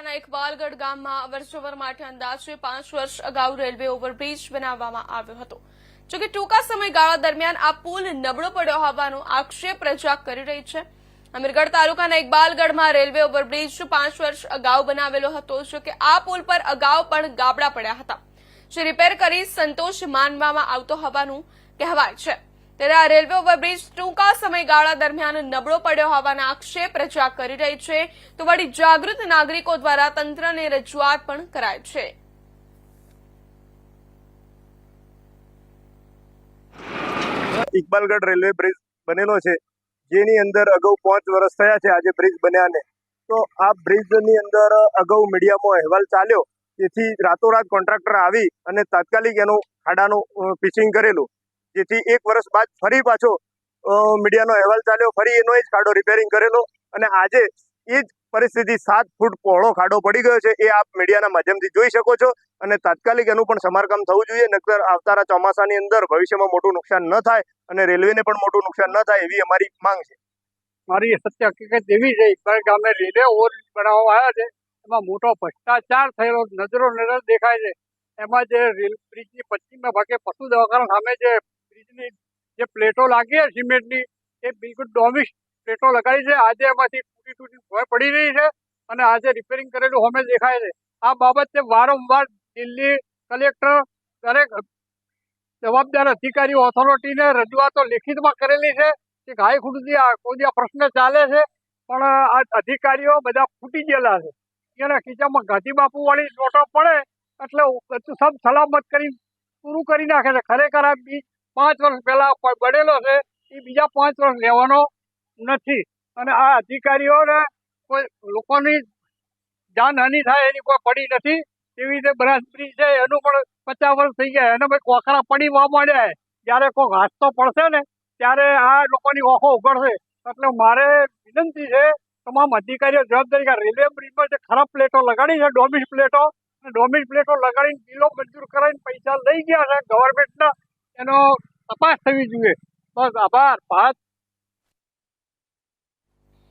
તાલુકાના ઇકબાલગઢ ગામમાં અવરજવર માટે અંદાજે પાંચ વર્ષ અગાઉ રેલવે ઓવરબ્રિજ બનાવવામાં આવ્યો હતો. જોકે ટૂંકા સમયગાળા દરમિયાન આ પુલ નબળો પડ્યો હોવાનો આક્ષેપ રજા કરી રહી છે. અમીરગઢ તાલુકાના ઇકબાલગઢમાં રેલવે ઓવરબ્રિજ પાંચ વર્ષ અગાઉ બનાવેલો હતો, જોકે આ પુલ પર અગાઉ પણ ગાબડા પડ્યા હતા. જે રિપેર કરી સંતોષ માનવામાં આવતો હોવાનું કહેવાય છે. ત્યારે આ રેલવે ઓવરબ્રિજ ટૂંકા સમયગાળા દરમિયાન નબળો પડ્યો હોવાના આક્ષેપ રજા કરી રહી છે. તો વળી જાગૃત નાગરિકો દ્વારા તંત્રને રજૂઆત પણ કરાય છે. ઇકબાલગઢ રેલવે બ્રિજ બનેલો છે, જેની અંદર અગાઉ પાંચ વર્ષ થયા છે આજે બ્રિજ બન્યાને. તો આ બ્રિજની અંદર અગાઉ મીડિયામાં અહેવાલ ચાલ્યો, તેથી રાતોરાત કોન્ટ્રાક્ટર આવી અને તાત્કાલિક એનું ખાડાનું પિચિંગ કરેલું. જેથી એક વર્ષ બાદ ફરી પાછો મીડિયાનો અહેવાલ ચાલ્યો. ફરી એનો જ ખાડો રિપેરિંગ કરેલો. અને આજે એ જ પરિસ્થિતિ સાત ફૂટ પહોળો ખાડો પડી ગયો છે. એ આપ મીડિયાના માધ્યમથી જોઈ શકો છો. અને તાત્કાલિક એનું પણ સમારકામ થવું જોઈએ. નકર આવતારા ચોમાસાની અંદર ભવિષ્યમાં મોટું નુકસાન ન થાય અને રેલવેને પણ મોટું નુકસાન ન થાય એવી અમારી માંગ છે. મારી સત્ય હકીકત એવી છે. કારણ કે અમે રેલવે ઓવર બનાવવા આવ્યા છે. એમાં મોટો ભ્રષ્ટાચાર થયેલો નજરો નજર દેખાય છે. એમાં જે રેલ બ્રિજની પશ્ચિમના ભાગે પશુ દવાખાના સામે જે બ્રિજની જે પ્લેટો લાગી છે સિમેન્ટની, એ બિલકુલ ડોમિશ પ્લેટો લગાડી છે. આજે એમાંથી તૂટી તૂટી ભોય પડી રહી છે અને આજે રિપેરિંગ કરેલું હોમે દેખાય છે. આ બાબતે વારંવાર દિલ્હી કલેક્ટર, દરેક જવાબદાર અધિકારીઓ ઓથોરિટીને રજૂઆતો લેખિતમાં કરેલી છે કે ઘાય ખૂટતી આ કોઈ પ્રશ્ન ચાલે છે, પણ આ અધિકારીઓ બધા ફૂટી ગયેલા છે. એના ખીચામાં ગાંધી બાપુ વાળી નોટો પડે એટલે બધું સબ સલામત કરી, પૂરું કરી નાખે છે. ખરેખર આ બીજ પાંચ વર્ષ પહેલા બનેલો છે, એ બીજા પાંચ વર્ષ લેવાનો નથી. અને આ અધિકારીઓને કોઈ લોકોની જાનહાનિ થાય એની કોઈ પડી નથી. એવી રીતે બનાસ બ્રિજ છે, એનું પણ પચાસ વર્ષ થઈ ગયા. એને ભાઈ કોખરા પડી વા માંડ્યા જ્યારે કોઈ હાથતો પડશે ને, ત્યારે આ લોકોની ઓખો ઉગડશે. એટલે મારે વિનંતી છે, તમામ અધિકારીઓ જવાબદારી રેલવે બ્રિજમાં જે ખરાબ પ્લેટો લગાડી છે, ડોમિસ પ્લેટો, અને ડોમિસ પ્લેટો લગાડીને બિલો મંજૂર કરાવીને પૈસા લઈ ગયા છે ગવર્મેન્ટના એનો તપાસ થવી જોઈએ. બસ આભાર ભારત